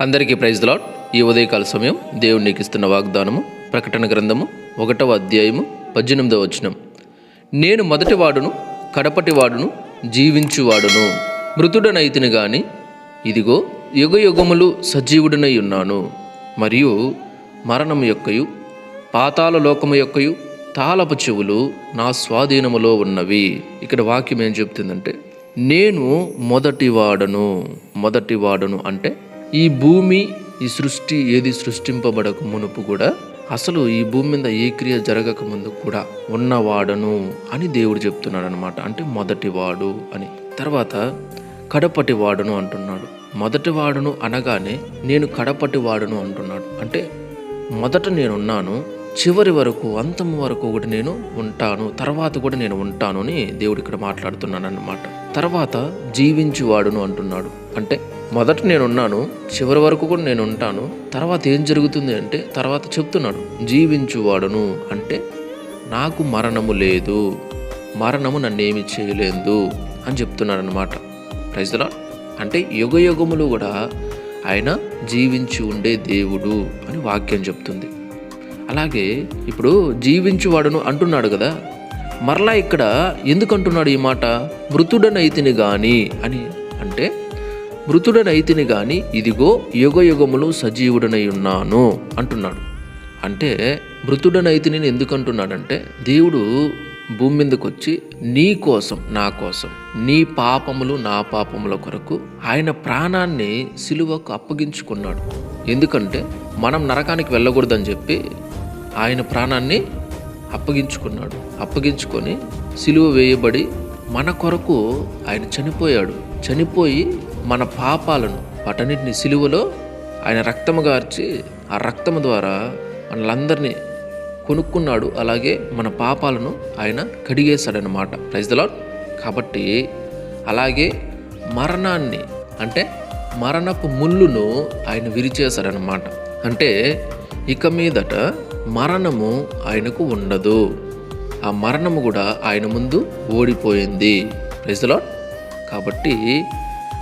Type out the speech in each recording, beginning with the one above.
అందరికీ praise lord ఈ ఉదయకాల సమయం దేవునికి ఇస్తున్న వాగ్దానము ప్రకటన గ్రంథము ఒకటవ అధ్యాయము పద్దెనిమిదవ వచనం. నేను మొదటి వాడును కడపటి వాడును జీవించువాడును మృతుడనైతిని గాని ఇదిగో యుగ యుగములు సజీవుడనై ఉన్నాను. మరియు మరణం యొక్కయు పాతాల లోకము యొక్కయు తాళపు చెవులు నా స్వాధీనములో ఉన్నవి. ఇక్కడ వాక్యం ఏం చెప్తుందంటే నేను మొదటి మొదటివాడను మొదటి అంటే ఈ భూమి ఈ సృష్టి ఏది సృష్టింపబడక మునుపు కూడా అసలు ఈ భూమి మీద ఏ క్రియ జరగక ముందు కూడా ఉన్నవాడను అని దేవుడు చెప్తున్నాడు అనమాట అంటే మొదటివాడు అని. తర్వాత కడపటి వాడును అంటున్నాడు. మొదటి వాడును అనగానే నేను కడపటి వాడును అంటున్నాడు. అంటే మొదట నేనున్నాను చివరి వరకు అంతం వరకు కూడా నేను ఉంటాను తర్వాత కూడా నేను ఉంటాను అని దేవుడు ఇక్కడ మాట్లాడుతున్నాను అన్నమాట తర్వాత జీవించువాడును అంటున్నాడు. అంటే మొదట నేనున్నాను చివరి వరకు కూడా నేను ఉంటాను తర్వాత ఏం జరుగుతుంది అంటే తర్వాత చెప్తున్నాడు జీవించువాడును. అంటే నాకు మరణము లేదు. మరణము నన్నేమి చేయలేదు. అని చెప్తున్నాడు అనమాట అంటే యుగ యుగములు కూడా ఆయన జీవించి ఉండే దేవుడు అని వాక్యం చెప్తుంది. అలాగే ఇప్పుడు జీవించువాడును అంటున్నాడు కదా మరలా ఇక్కడ ఎందుకు అంటున్నాడు ఈ మాట? మృతుడనైతిని గాని అని. అంటే మృతుడనైతిని గాని ఇదిగో యుగ యుగములు సజీవుడనై ఉన్నాను అంటున్నాడు. అంటే మృతుడనైతిని ఎందుకంటున్నాడంటే దేవుడు భూమి మీదకి వచ్చి నీ కోసం నా కోసం నీ పాపములు నా పాపముల కొరకు ఆయన ప్రాణాన్ని సిలువకు అప్పగించుకున్నాడు. ఎందుకంటే మనం నరకానికి వెళ్ళకూడదని చెప్పి ఆయన ప్రాణాన్ని అప్పగించుకున్నాడు. అప్పగించుకొని సిలువ వేయబడి మన కొరకు ఆయన చనిపోయాడు. చనిపోయి మన పాపాలను వాటన్నిటిని సిలువలో ఆయన రక్తము గార్చి ఆ రక్తము ద్వారా మనలందరినీ కొనుక్కున్నాడు. అలాగే మన పాపాలను ఆయన కడిగేశాడనమాట ప్రైజ్ ద కాబట్టి అలాగే మరణాన్ని అంటే మరణపు ముళ్ళును ఆయన విరిచేశాడనమాట అంటే ఇక మీదట మరణము ఆయనకు ఉండదు. ఆ మరణము కూడా ఆయన ముందు ఓడిపోయింది. ప్రైజ్ ద కాబట్టి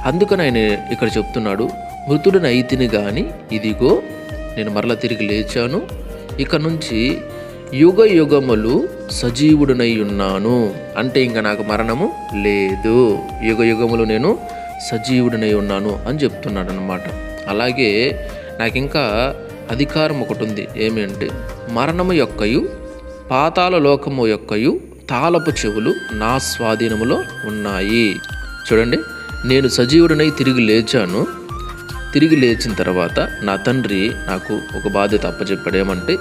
అందుకని ఆయన ఇక్కడ చెప్తున్నాడు మృతుడిని అయితిని కానీ ఇదిగో నేను మరల తిరిగి లేచాను. ఇక నుంచి యుగ యుగములు సజీవుడనై ఉన్నాను. అంటే ఇంకా నాకు మరణము లేదు. యుగ యుగములు నేను సజీవుడనై ఉన్నాను అని చెప్తున్నాడు అనమాట అలాగే నాకు ఇంకా అధికారం ఒకటి ఉంది ఏమంటే మరణము యొక్కయు పాతాల లోకము యొక్కయు తాళపు చెవులు నా స్వాధీనములో ఉన్నాయి. చూడండి. నేను సజీవుడినై తిరిగి లేచాను. తిరిగి లేచిన తర్వాత నా తండ్రి నాకు ఒక బాధ్యత అప్పచెప్పాడు ఏమంటే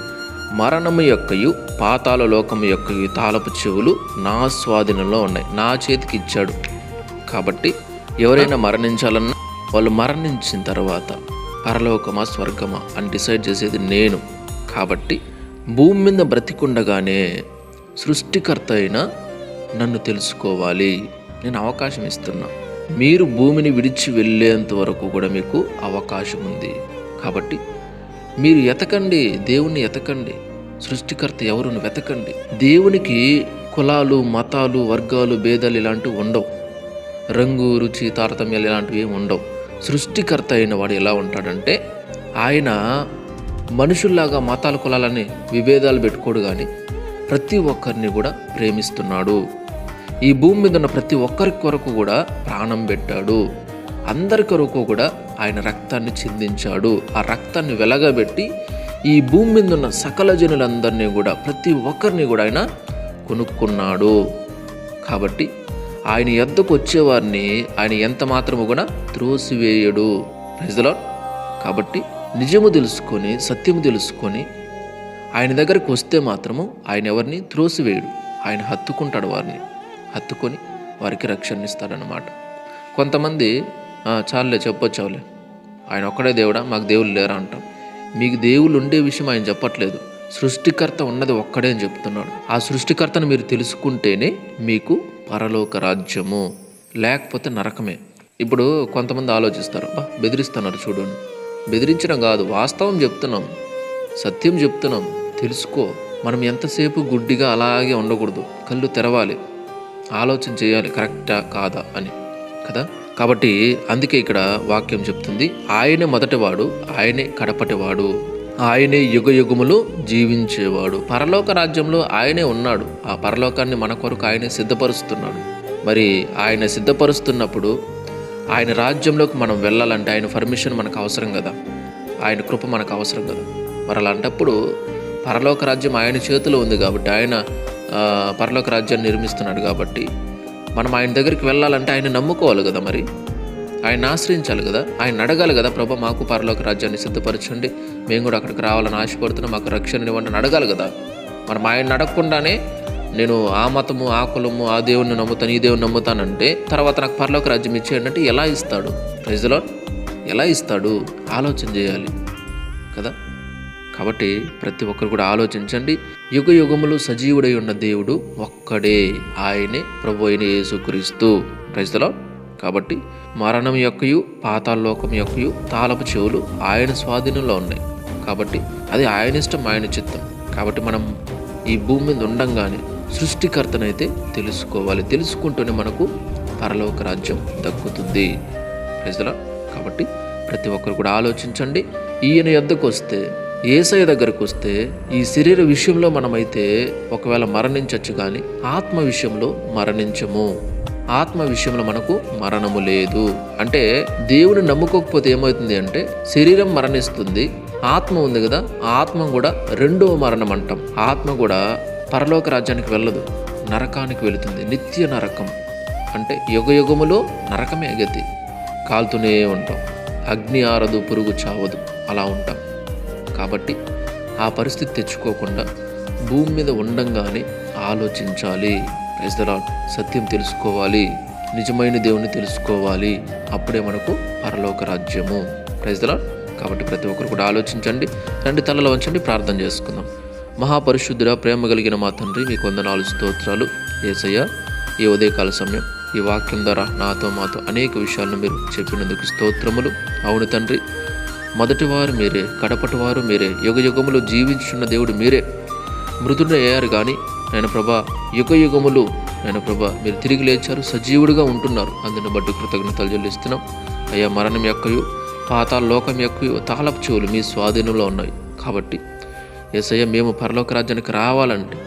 మరణము యొక్కయు పాతాల లోకము యొక్క తాళపు చెవులు నా స్వాధీనంలో ఉన్నాయి. నా చేతికి ఇచ్చాడు. కాబట్టి ఎవరైనా మరణించాలన్నా వాళ్ళు మరణించిన తర్వాత పరలోకమా స్వర్గమా అని డిసైడ్ చేసేది నేను. కాబట్టి భూమి మీద బ్రతికుండగానే సృష్టికర్త అయిన నన్ను తెలుసుకోవాలి. నేను అవకాశం ఇస్తున్నా. మీరు భూమిని విడిచి వెళ్ళేంత వరకు కూడా మీకు అవకాశం ఉంది కాబట్టి మీరు ఎతకండి దేవుణ్ణి ఎతకండి సృష్టికర్త ఎవరును వెతకండి. దేవునికి కులాలు మతాలు వర్గాలు భేదాలు ఇలాంటివి ఉండవు. రంగు రుచి తారతమ్యాలు ఇలాంటివి ఏమి ఉండవు. సృష్టికర్త అయిన వాడు ఎలా ఉంటాడంటే ఆయన మనుషుల్లాగా మతాల కులాలని విభేదాలు పెట్టుకోడు కానీ ప్రతి ఒక్కరిని కూడా ప్రేమిస్తున్నాడు. ఈ భూమి మీద ఉన్న ప్రతి ఒక్కరి కొరకు కూడా ప్రాణం పెట్టాడు. అందరి కొరకు కూడా ఆయన రక్తాన్ని చిందించాడు. ఆ రక్తాన్ని వెలగబెట్టి ఈ భూమి మీద ఉన్న సకల జనులందరినీ కూడా ప్రతి ఒక్కరిని కూడా ఆయన కొనుక్కున్నాడు. కాబట్టి ఆయన ఎద్దకు వచ్చేవారిని ఆయన ఎంత మాత్రము కూడా త్రోసివేయడు. ప్రజలో కాబట్టి నిజము తెలుసుకొని సత్యము తెలుసుకొని ఆయన దగ్గరకు వస్తే మాత్రము ఆయన ఎవరిని త్రోసివేయడు. ఆయన హత్తుకుంటాడు వారిని. హత్తుకొని వారికి రక్షణ ఇస్తాడనమాట కొంతమంది చాలులే చెప్పొచ్చావులే. ఆయన ఒక్కడే దేవుడా? మాకు దేవుళ్ళు లేరా? అంటాం. మీకు దేవుళ్ళు ఉండే విషయం ఆయన చెప్పట్లేదు. సృష్టికర్త ఉన్నది ఒక్కడే అని చెప్తున్నాడు. ఆ సృష్టికర్తను మీరు తెలుసుకుంటేనే మీకు పరలోక రాజ్యము లేకపోతే నరకమే. ఇప్పుడు కొంతమంది ఆలోచిస్తారు "అబ్బా, బెదిరిస్తున్నారు చూడండి బెదిరించడం కాదు వాస్తవం చెప్తున్నాం. సత్యం చెప్తున్నాం. తెలుసుకో. మనం ఎంతసేపు గుడ్డిగా అలాగే ఉండకూడదు. కళ్ళు తెరవాలి. ఆలోచన చేయాలి కరెక్టా కాదా అని కదా? కాబట్టి అందుకే ఇక్కడ వాక్యం చెప్తుంది ఆయనే మొదటివాడు ఆయనే కడపటివాడు ఆయనే యుగ యుగములు జీవించేవాడు. పరలోక రాజ్యంలో ఆయనే ఉన్నాడు ఆ పరలోకాన్ని మన కొరకు ఆయనే సిద్ధపరుస్తున్నాడు. మరి ఆయన సిద్ధపరుస్తున్నప్పుడు ఆయన రాజ్యంలోకి మనం వెళ్ళాలంటే ఆయన పర్మిషన్ మనకు అవసరం కదా? ఆయన కృప మనకు అవసరం కదా? మరి అలాంటప్పుడు పరలోక రాజ్యం ఆయన చేతిలో ఉంది కాబట్టి ఆయన పరలోక రాజ్యాన్ని నిర్మిస్తున్నాడు కాబట్టి మనం ఆయన దగ్గరికి వెళ్ళాలంటే ఆయన నమ్ముకోవాలి కదా మరి. ఆయన ఆశ్రయించాలి కదా. ఆయన అడగాలి కదా ప్రభా మాకు పరలోక రాజ్యాన్ని సిద్ధపరచండి. మేము కూడా అక్కడికి రావాలని ఆశపడుతున్నాం. మాకు రక్షణ ఇవ్వండి అడగాలి కదా. మనం ఆయన అడగకుండానే నేను ఆ మతము ఆ కులము ఆ దేవుణ్ణి నమ్ముతాను ఈ దేవుని నమ్ముతానంటే తర్వాత నాకు పరలోక రాజ్యం ఇచ్చేయండి అంటే ఎలా ఇస్తాడు? ప్రజలో ఎలా ఇస్తాడు? ఆలోచన చేయాలి కదా. కాబట్టి ప్రతి ఒక్కరు కూడా ఆలోచించండి. యుగ యుగములు సజీవుడై ఉన్న దేవుడు ఒక్కడే ఆయనే ప్రభు అయిన యేసుక్రీస్తు. ప్రజలో కాబట్టి మరణం యొక్కయు పాతాలోకం యొక్కయు తాళపు చెవులు ఆయన స్వాధీనంలో ఉన్నాయి. కాబట్టి అది ఆయన ఇష్టం ఆయన చిత్తం. కాబట్టి మనం ఈ భూమి మీద ఉండంగానే సృష్టికర్తనైతే తెలుసుకోవాలి. తెలుసుకుంటూనే మనకు పరలోక రాజ్యం దక్కుతుంది. ప్రజల కాబట్టి ప్రతి ఒక్కరు కూడా ఆలోచించండి. ఈయన యొద్దకు వస్తే ఏసయ్య దగ్గరకు వస్తే ఈ శరీర విషయంలో మనమైతే ఒకవేళ మరణించవచ్చు కానీ ఆత్మ విషయంలో మరణించము. ఆత్మ విషయంలో మనకు మరణము లేదు. అంటే దేవుని నమ్ముకోకపోతే ఏమవుతుంది అంటే శరీరం మరణిస్తుంది ఆత్మ ఉంది కదా ఆత్మ కూడా రెండవ మరణం అంటాం. ఆత్మ కూడా పరలోక రాజ్యానికి వెళ్ళదు నరకానికి వెళుతుంది నిత్య నరకం. అంటే యుగ యుగములో నరకమే గతి. కాలుతూనే ఉంటాం. అగ్ని ఆరదు పురుగు చావదు. అలా ఉంటాం. కాబట్టి ఆ పరిస్థితి తెచ్చుకోకుండా భూమి మీద ఉండంగానే ఆలోచించాలి. ప్రజలాడ్ సత్యం తెలుసుకోవాలి. నిజమైన దేవుని తెలుసుకోవాలి. అప్పుడే మనకు పరలోక రాజ్యము. ప్రజలాడ్ కాబట్టి ప్రతి ఒక్కరు కూడా ఆలోచించండి. రెండు తలలు వంచండి ప్రార్థన చేసుకుందాం. మహాపరిశుద్ధుడ ప్రేమ కలిగిన మా తండ్రి మీకు వందనాలు స్తోత్రాలు. ఏసయ్య ఈ ఉదయకాల సమయం ఈ వాక్యం ద్వారా నాతో మాతో అనేక విషయాలను మీరు చెప్పినందుకు స్తోత్రములు. అవును తండ్రి మొదటివారు మీరే కడపటివారు మీరే యుగ యుగములు జీవించున్న దేవుడు మీరే. మృతుడు అయ్యారు కానీ ఆయన ప్రభా యుగ యుగములు ఆయన ప్రభా మీరు తిరిగి లేచారు సజీవుడిగా ఉంటున్నారు. అందుని బట్టి కృతజ్ఞతలు చెల్లిస్తున్నాం. అయ్యా మరణం యొక్కయు పాతాల లోకం యొక్కయు తాళపు చెవులు మీ స్వాధీనంలో ఉన్నాయి. కాబట్టి ఏసయ్య మేము పరలోక రాజ్యానికి రావాలంటే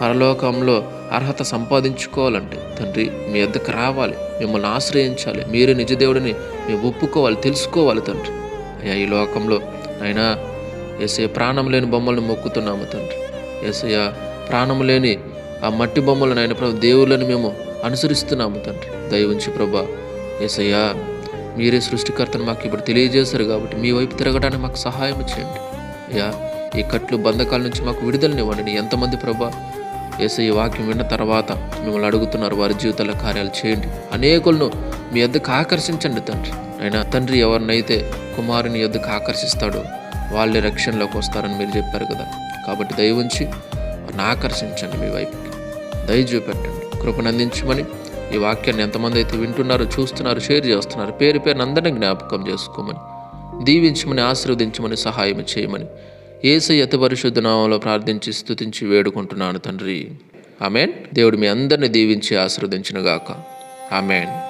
పరలోకంలో అర్హత సంపాదించుకోవాలంటే తండ్రి మీ వద్దకు రావాలి. మిమ్మల్ని ఆశ్రయించాలి. మీరే నిజదేవుడిని మేము ఒప్పుకోవాలి తెలుసుకోవాలి తండ్రి. అయ్యా ఈ లోకంలో అయినా ఏసయ్య ప్రాణం లేని బొమ్మలను మొక్కుతున్నాము తండ్రి. ఏసయ్య ప్రాణం లేని ఆ మట్టి బొమ్మలను ఆయన ప్రభు దేవుళ్ళని మేము అనుసరిస్తున్నాము తండ్రి. దయవుంచి ప్రభా ఏసయ్య మీరే సృష్టికర్తను మాకు ఇప్పుడు తెలియజేశారు కాబట్టి మీ వైపు తిరగడానికి మాకు సహాయం చేయండి. అయ్యా ఈ కట్లు బంధకాల నుంచి మాకు విడుదలనివ్వండి. ఎంతమంది ప్రభా ఏసయ్య వాక్యం విన్న తర్వాత మిమ్మల్ని అడుగుతున్నారు వారి జీవితాల కార్యాలు చేయండి. అనేకులను మీ యొద్దకు ఆకర్షించండి తండ్రి. అయినా తండ్రి ఎవరినైతే కుమారుని యొద్దకు ఆకర్షిస్తాడో వాళ్ళే రక్షణలోకి వస్తారని మీరు చెప్పారు కదా. కాబట్టి దయవుంచి వారిని ఆకర్షించండి మీ వైపుకి. దయ చూపెట్టండి. కృపనందించమని ఈ వాక్యాన్ని ఎంతమంది అయితే వింటున్నారో చూస్తున్నారు షేర్ చేస్తున్నారు పేరు పేరుని అందరినీ జ్ఞాపకం చేసుకోమని దీవించమని ఆశీర్వదించమని సహాయం చేయమని ఏసు యత పరిశుద్ధ నామంలో ప్రార్థించి స్థుతించి వేడుకుంటున్నాను తండ్రి. ఆమెన్. దేవుడు మీ అందరిని దీవించి ఆశీర్వదించినగాక. ఆమెన్.